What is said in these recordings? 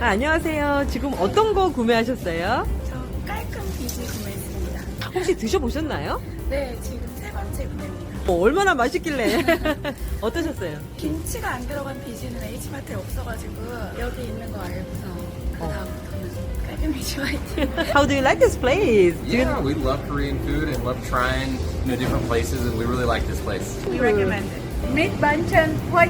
아, 안녕하세요. 지금 어떤 거 구매하셨어요? 저 깔끔 비지 구매했습니다. 혹시 드셔보셨나요? 네, 지금 세 번째 구매입니다. 어, 얼마나 맛있길래 어떠셨어요? 김치가 안 들어간 비지는 H마트에 없어가지고 여기 있는 거 알고서 그 다음부터는 깔끔 비지 화이팅. How do you like this place? Do you- Yeah, we love Korean food and love trying you know different places, and we really like this place. We recommend it. Meat banchan 화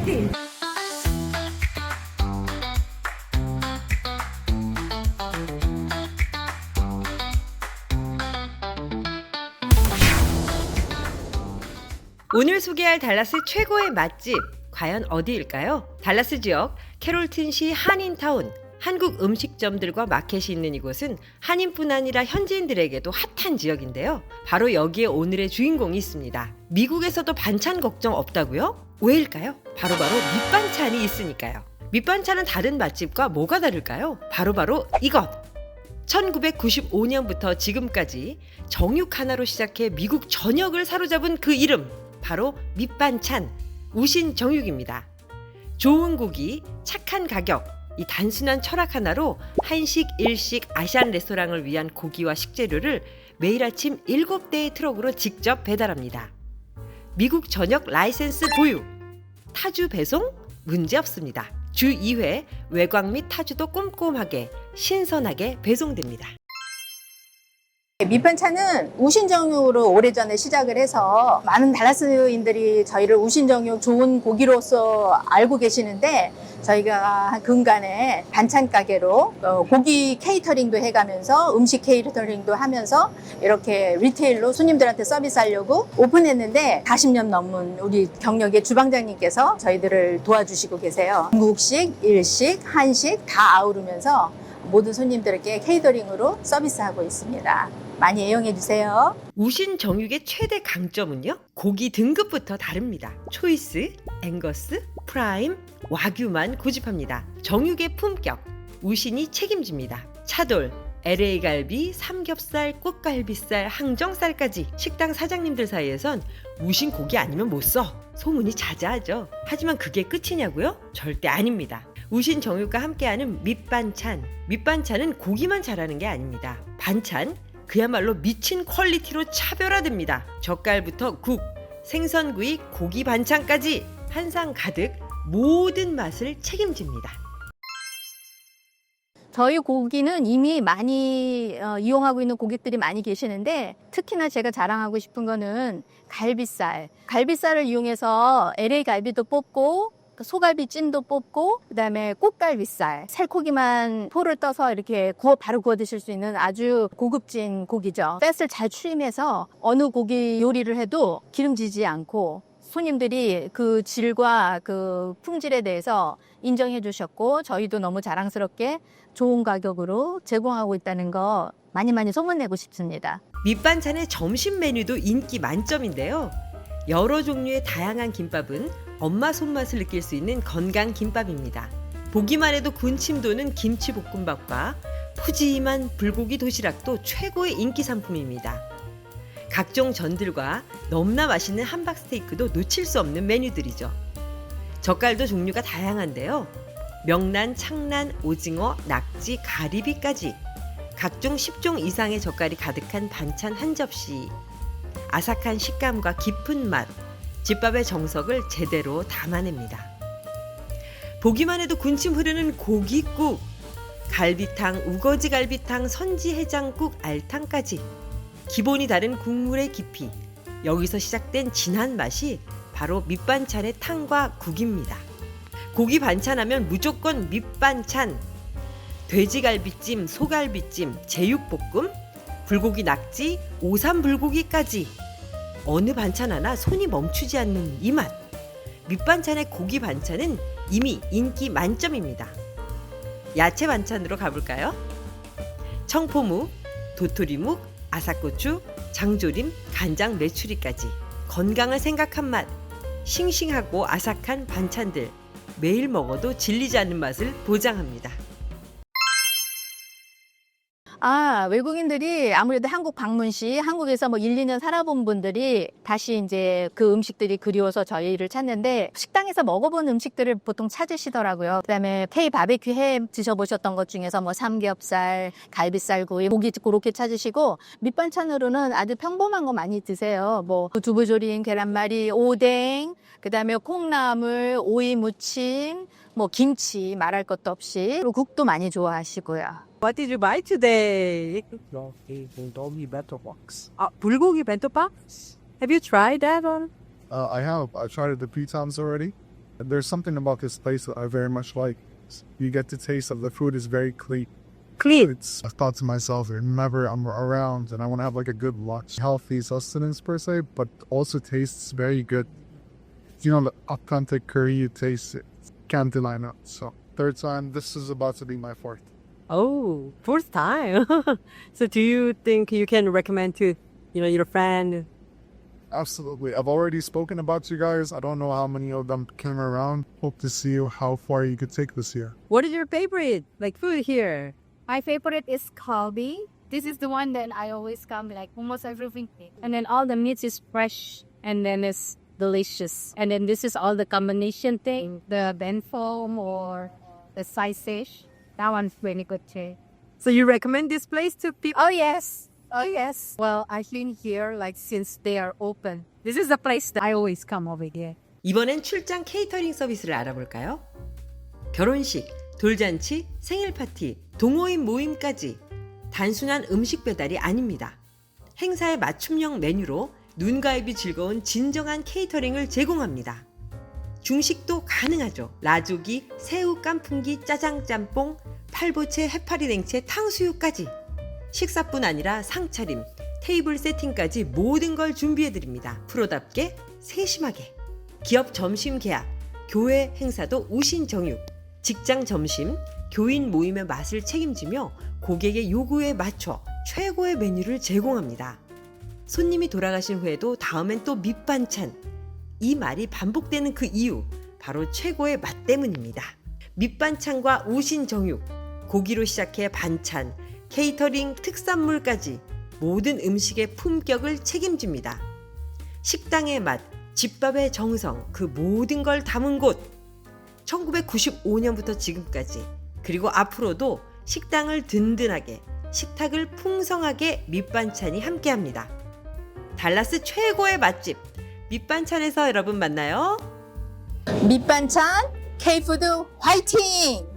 소개할 달라스 최고의 맛집 과연 어디일까요? 달라스 지역 캐롤튼시 한인타운 한국 음식점들과 마켓이 있는 이곳은 한인뿐 아니라 현지인들에게도 핫한 지역인데요. 바로 여기에 오늘의 주인공이 있습니다. 미국에서도 반찬 걱정 없다고요? 왜일까요? 바로바로 밑반찬이 있으니까요. 밑반찬은 다른 맛집과 뭐가 다를까요? 바로 바로 이것! 1995년부터 지금까지 정육 하나로 시작해 미국 전역을 사로잡은 그 이름 바로 밑반찬 우신 정육입니다. 좋은 고기, 착한 가격, 이 단순한 철학 하나로 한식, 일식, 아시안 레스토랑을 위한 고기와 식재료를 매일 아침 7대의 트럭으로 직접 배달합니다. 미국 전역 라이센스 보유, 타주 배송 문제 없습니다. 주 2회 외곽 및 타주도 꼼꼼하게 신선하게 배송됩니다. 밑반찬은 우신정육으로 오래전에 시작을 해서 많은 달라스인들이 저희를 우신정육 좋은 고기로서 알고 계시는데 저희가 한 근간에 반찬 가게로 어, 고기 케이터링도 해가면서 음식 케이터링도 하면서 이렇게 리테일로 손님들한테 서비스하려고 오픈했는데 40년 넘은 우리 경력의 주방장님께서 저희들을 도와주시고 계세요. 중국식, 일식, 한식 다 아우르면서 모든 손님들에게 케이터링으로 서비스하고 있습니다. 많이 애용해 주세요. 우신 정육의 최대 강점은요? 고기 등급부터 다릅니다. 초이스, 앵거스, 프라임, 와규만 고집합니다. 정육의 품격, 우신이 책임집니다. 차돌, LA 갈비, 삼겹살, 꽃갈비살, 항정살까지 식당 사장님들 사이에선 우신 고기 아니면 못 써. 소문이 자자하죠. 하지만 그게 끝이냐고요? 절대 아닙니다. 우신 정육과 함께하는 밑반찬. 밑반찬은 고기만 잘하는 게 아닙니다. 반찬, 그야말로 미친 퀄리티로 차별화됩니다. 젓갈부터 국, 생선구이, 고기 반찬까지 한 상 가득 모든 맛을 책임집니다. 저희 고기는 이미 많이 어, 이용하고 있는 고객들이 많이 계시는데 특히나 제가 자랑하고 싶은 거는 갈비살. 갈비살을 이용해서 LA 갈비도 뽑고 소갈비 찜도 뽑고 그다음에 꽃갈비살 살코기만 포를 떠서 이렇게 구워 바로 구워 드실 수 있는 아주 고급진 고기죠. 뱃을 잘 추임해서 어느 고기 요리를 해도 기름지지 않고 손님들이 그 질과 그 품질에 대해서 인정해 주셨고 저희도 너무 자랑스럽게 좋은 가격으로 제공하고 있다는 거 많이 많이 소문내고 싶습니다. 밑반찬의 점심 메뉴도 인기 만점인데요. 여러 종류의 다양한 김밥은 엄마 손맛을 느낄 수 있는 건강 김밥입니다. 보기만 해도 군침 도는 김치 볶음밥과 푸짐한 불고기 도시락도 최고의 인기 상품입니다. 각종 전들과 너무나 맛있는 함박 스테이크도 놓칠 수 없는 메뉴들이죠. 젓갈도 종류가 다양한데요. 명란, 창란, 오징어, 낙지, 가리비까지 각종 10종 이상의 젓갈이 가득한 반찬 한 접시. 아삭한 식감과 깊은 맛, 집밥의 정석을 제대로 담아냅니다. 보기만 해도 군침 흐르는 고기국, 갈비탕, 우거지 갈비탕, 선지 해장국, 알탕까지 기본이 다른 국물의 깊이, 여기서 시작된 진한 맛이 바로 밑반찬의 탕과 국입니다. 고기 반찬하면 무조건 밑반찬. 돼지갈비찜, 소갈비찜, 제육볶음, 불고기 낙지, 오삼 불고기까지 어느 반찬 하나 손이 멈추지 않는 이 맛. 밑반찬의 고기 반찬은 이미 인기 만점입니다. 야채 반찬으로 가볼까요? 청포묵, 도토리묵, 아삭고추, 장조림, 간장, 메추리까지 건강을 생각한 맛, 싱싱하고 아삭한 반찬들 매일 먹어도 질리지 않는 맛을 보장합니다. 아, 외국인들이 아무래도 한국 방문 시 한국에서 뭐 1, 2년 살아본 분들이 다시 이제 그 음식들이 그리워서 저희를 찾는데 식당에서 먹어본 음식들을 보통 찾으시더라고요. 그다음에 K 바베큐 햄 드셔보셨던 것 중에서 뭐 삼겹살, 갈비살 구이, 고기 그렇게 찾으시고 밑반찬으로는 아주 평범한 거 많이 드세요. 뭐 두부조림, 계란말이, 오뎅, 그다음에 콩나물, 오이 무침, 뭐 김치 말할 것도 없이 그리고 국도 많이 좋아하시고요. What did you buy today? bulgogi bulgogi bento box. Uh, bulgogi bento box. Have you tried that one? Uh, I have. I've tried it a few times already. There's something about this place that I very much like. You get the taste of the food is very clean. Clean. It's I thought to myself, whenever I'm around and I want to have like a good lunch, healthy sustenance per se, but also tastes very good. You know, the authentic curry, you taste it. Can't deny it. So third time, this is about to be my fourth. Oh, fourth time. so do you think you can recommend to, you know, your friend? Absolutely. I've already spoken about you guys. I don't know how many of them came around. Hope to see you how far you could take this year. What is your favorite like food here? My favorite is kalbi. This is the one that I always come like almost every week. And then all the meats is fresh and then it's delicious. And then this is all the combination thing, the ben foam or the sausage. That one's really good too. So you recommend this place to people? Oh yes. Oh yes. Well, I've been here like since they are open. This is the place that I always come over here. 이번엔 출장 케이터링 서비스를 알아볼까요? 결혼식, 돌잔치, 생일 파티, 동호인 모임까지 단순한 음식 배달이 아닙니다. 행사에 맞춤형 메뉴로 눈과 입이 즐거운 진정한 케이터링을 제공합니다. 중식도 가능하죠. 라조기, 새우 깐풍기, 짜장 짬뽕, 팔보채, 해파리 냉채, 탕수육까지. 식사뿐 아니라 상차림, 테이블 세팅까지 모든 걸 준비해 드립니다. 프로답게 세심하게. 기업 점심 계약, 교회 행사도 우신 정육, 직장 점심, 교인 모임의 맛을 책임지며 고객의 요구에 맞춰 최고의 메뉴를 제공합니다. 손님이 돌아가신 후에도 다음엔 또 밑반찬. 이 말이 반복되는 그 이유, 바로 최고의 맛 때문입니다. 밑반찬과 우신 정육, 고기로 시작해 반찬, 케이터링 특산물까지 모든 음식의 품격을 책임집니다. 식당의 맛, 집밥의 정성, 그 모든 걸 담은 곳. 1995년부터 지금까지, 그리고 앞으로도 식당을 든든하게, 식탁을 풍성하게 밑반찬이 함께합니다. 달라스 최고의 맛집, 밑반찬에서 여러분 만나요. 밑반찬 K푸드 화이팅!